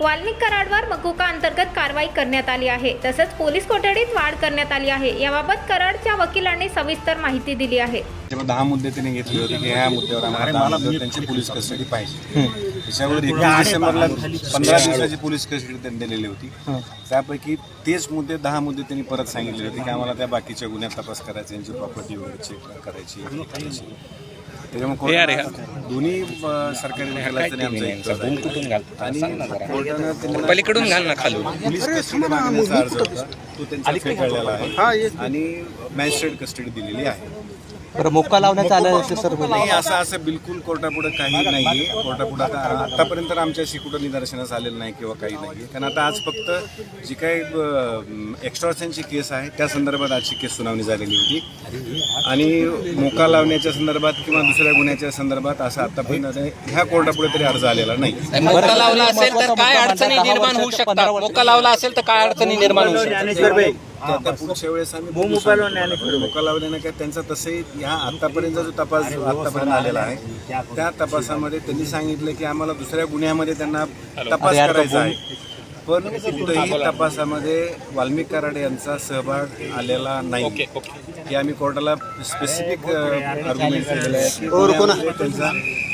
वाल्मिक कराडवर मकुका अंतर्गत कारवाई करण्यात आली आहे. तसंच पोलीस कोठडीत वाढ करण्यात आली आहे. याबाबत कराडच्या वकिलांनी सविस्तर माहिती दिली आहे. दहा मुद्दे त्यांनी घेतले होते की ह्या मुद्द्यावर आम्हाला दहा मुद्द्यावर त्यांची पोलीस कस्टडी पाहिजे. त्याच्यावर एकवीस डिसेंबरला पंधरा दिवसाची पोलीस कस्टडी त्यांनी दिलेली होती. त्यापैकी तेच मुद्दे दहा मुद्दे त्यांनी परत सांगितले होते की आम्हाला त्या बाकीच्या गुन्ह्यात तपास करायचा यांची प्रॉपर्टी वगैरे चेक करायची. त्याच्यामुळे कोर्टानं दोन्ही अं, सरकारी वकिलांचं आणि आमचं एकच आहे. कुठून घाल? आणि कोर्टानं त्यांना पलीकडून घाल ना खालून. पोलीस कस्टडी मागण्याचा अर्ज होता. तो त्यांचा फेटाळलेला आहे. आणि मॅजिस्ट्रेट कस्टडी दिलेली आहे. बरं मोक्का लावण्यात आलं ते सर नाही असं असं बिलकुल कोर्टापुढे काही नाही कोर्टापुढे आता आतापर्यंत आमच्याशी कुठं निदर्शनास आलेलं नाही किंवा काही नाही कारण आता आज फक्त जी काही एक्स्ट्रॉशनची केस आहे त्या संदर्भात आजची केस सुनावणी झालेली होती. आणि मोका लावण्याच्या संदर्भात किंवा दुसऱ्या गुन्ह्याच्या संदर्भात असं आतापर्यंत ह्या कोर्टापुढे तरी अर्ज आलेला नाही. मोका लावला असेल तर काय अडचणी निर्माण होऊ शकतात? मोका लावला असेल तर काय अडचणी निर्माण होऊ शकतात? ते आता पुढच्या वेळेस आम्ही बघू सांगतो. मोका लावल्यानं काय त्यांचा तसंही ह्या आतापर्यंत जो तपास आतापर्यंत आलेला आहे त्या तपासामध्ये त्यांनी सांगितलं की आम्हाला दुसऱ्या गुन्ह्यामध्ये त्यांना तपास करायचा आहे. पण कुठेही तपासामध्ये वाल्मिक कराड यांचा सहभाग आलेला नाही. की आम्ही कोर्टाला स्पेसिफिक आर्ग्युमेंट केलेलं आहे की गुन्ह्यामध्ये त्यांचा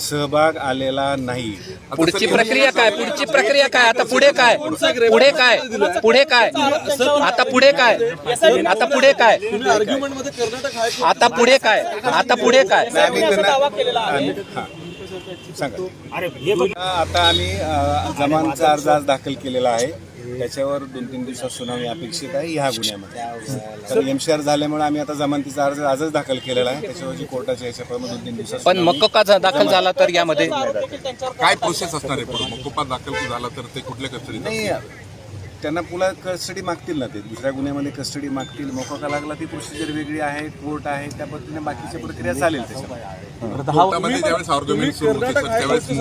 सहभाग आलेला नाही. पुढची प्रक्रिया काय? पुढची प्रक्रिया काय? आता पुढे काय? पुढे काय? पुढे काय? आता पुढे काय? आता पुढे काय? आता पुढे काय? आता पुढे काय? हा. सांगा. आता आम्ही जमानचा अर्ज आज दाखल केलेला आहे. त्याच्यावर दोन तीन दिवसात सुनावणी अपेक्षित आहे ह्या गुन्ह्यामध्ये. कारण एमसीआर झाल्यामुळे आम्ही आता जमानतीचा अर्ज आजच दाखल केलेला आहे. त्याच्यावर जी कोर्टाच्या ह्याच्याप्रमाणे दोन तीन दिवसात पण मक्का जा- दाखल झाला तर यामध्ये? काय प्रोसेस असणार आहे कुपात दाखल झाला तर ते कुठल्या कस्टडीत नाही त्यांना पुन्हा कस्टडी मागतील ना ते? दुसऱ्या गुन्ह्यामध्ये कस्टडी मागतील. मोका लागला ती प्रोसिजर वेगळी आहे? कोर्ट आहे. त्या पद्धतीने बाकीची प्रक्रिया चालेल होते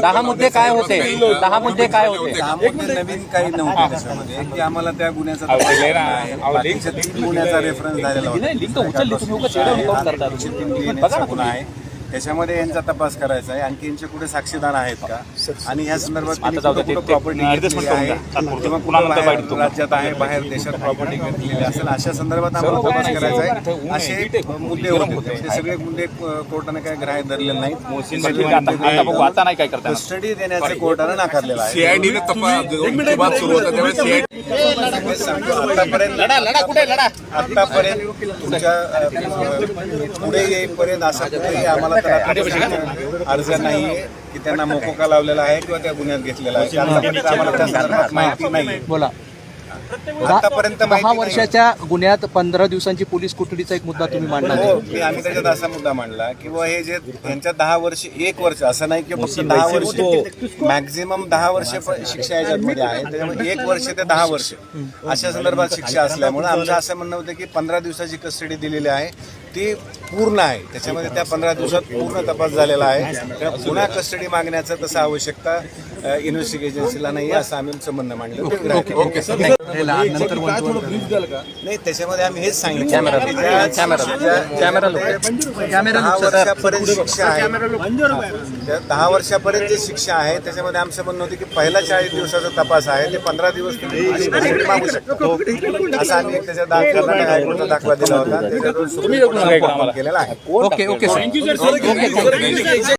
दहा मुद्दे काय होते? दहा मुद्दे काय होते? त्यामध्ये नवीन काही नव्हतं त्याच्यामध्ये. की आम्हाला त्या गुन्ह्याचा गुन्ह्याचा रेफरन्स झालेला होता. तीन गुन्हा आहे. त्याच्यामध्ये यांचा तपास करायचा आहे. आणखी यांचे कुठे साक्षीदार आहेत का? आणि ह्या संदर्भात प्रॉपर्टी राज्यात आहे बाहेर देशात प्रॉपर्टी घेतलेली असेल अशा संदर्भात आम्हाला तपास करायचा आहे. असे मुद्दे होते ते. सगळे मुद्दे कोर्टाने काय ग्राह्य धरलेले नाहीत. कस्टडी देण्याचे कोर्टाने नाकारलेलं आहे. त्यावेळेस सीआयडी हे सांगतो, आतापर्यंत तुमच्यापुढे येईपर्यंत असा कुठेही आम्हाला अर्ज नाहीये. की त्यांना मोकोका लावलेला आहे किंवा त्या गुन्ह्यात घेतलेला आहे. आम्हाला त्या संदर्भात माहिती नाही बोला. आतापर्यंत दहा. वर्षाच्या गुन्ह्यात पंधरा दिवसांची पोलीस कोठडीचा एक मुद्दा तुम्ही मांडला हो मी आम्ही त्याच्यात असा मुद्दा मांडला की हे जे यांच्या दहा वर्ष एक वर्ष असं नाही की फक्त दहा वर्ष मॅक्झिमम दहा वर्ष पण शिक्षा याच्यामध्ये आहे त्याच्यामुळे एक वर्ष ते दहा वर्ष. अशा संदर्भात शिक्षा असल्यामुळे आमचं असं म्हणणं होतं की पंधरा दिवसाची कस्टडी दिलेली आहे. ती पूर्ण आहे. त्याच्यामध्ये त्या पंधरा दिवसात पूर्ण तपास झालेला आहे. पुन्हा कस्टडी मागण्याचं तसं आवश्यकता इन्व्हेस्टिगेशन एजन्सीला नाही असं आम्ही आमचं म्हणणं मांडलं. नाही त्याच्यामध्ये आम्ही हेच सांगितलं. शिक्षा आहे. त्या दहा वर्षापर्यंत जी शिक्षा आहे त्याच्यामध्ये आमचं म्हणणं होतं की पहिला चाळीस दिवसाचा तपास आहे ते पंधरा दिवस मागू शकता. असं आम्ही एक त्याच्या दा- कर्नाटक हायकोर्टचा दाखला दिला होता. केलेला आहे ओके ओके सर.